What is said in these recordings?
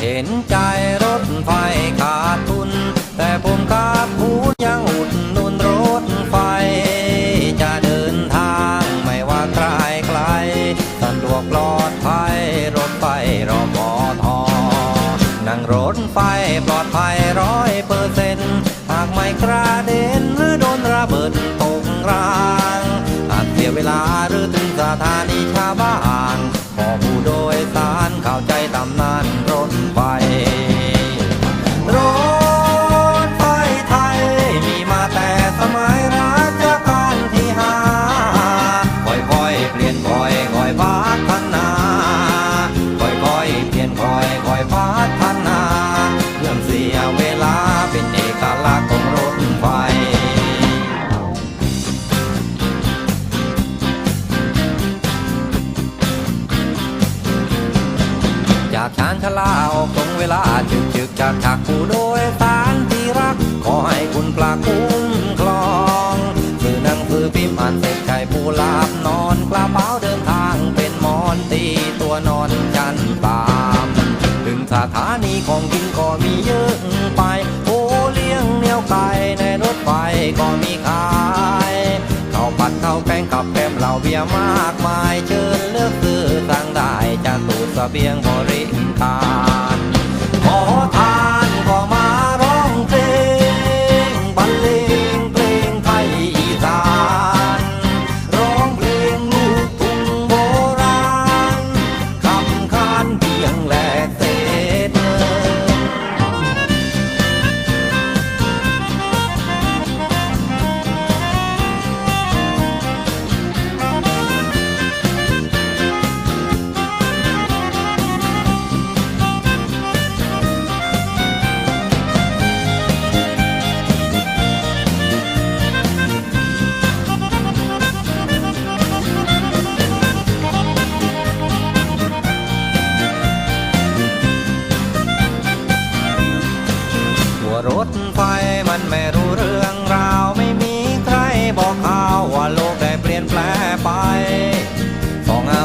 เห็นใจรถไฟขาดทุน แต่ผมขาดทุนยังอุดหนุนรถไฟ จะเดินทางไม่ว่าไกลไกลสะดวกปลอดภัยรถไฟรอปอทอนั่งรถไฟปลอดภัยร้อยเปอร์เซ็นต์หากไม่กระเด็นหรือโดนระเบิดตกรางอาจเสียเวลาหรือ จากชานชาลาออกตรงเวลาจึกจึกจากฉากผู้โดยสารที่รัก ขอให้คุณพระคุ้มครองสื่อหนังสือพิมพ์อ่านเสร็จใจผู้หลาบนอนกระเป๋าเดินทางเป็นหมอนตีตัวนอนจันตามถึงสถานีของกินก็มีเยอะไปโอเลี้ยงเหนียวไก่ในรถไฟก็มีขายข้าวผัดข้าวแกงกับแกมเหล่าเบียร์มากมายเชิญเลือกซื้อสั่งได้จากตูดเสบียงบริ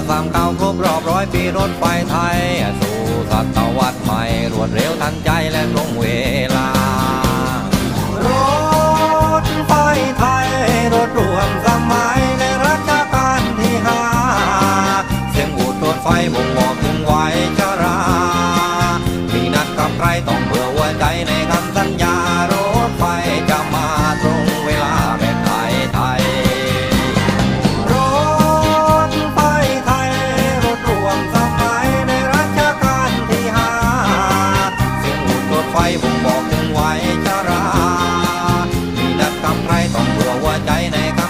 สองห้าสามเก้าครบรอบร้อยปีรถไฟไทย สู่ศตวรรษใหม่รวดเร็วทันใจและตรงเวลา รถไฟไทย รถรวมสมัยในรัชกาลที่ห้าเสียงอูดรถไฟบ่งบอกถึงวัยชรา มีนัดกับใครต้องเผื่อหัวใจในคำสัญ deine Kraft.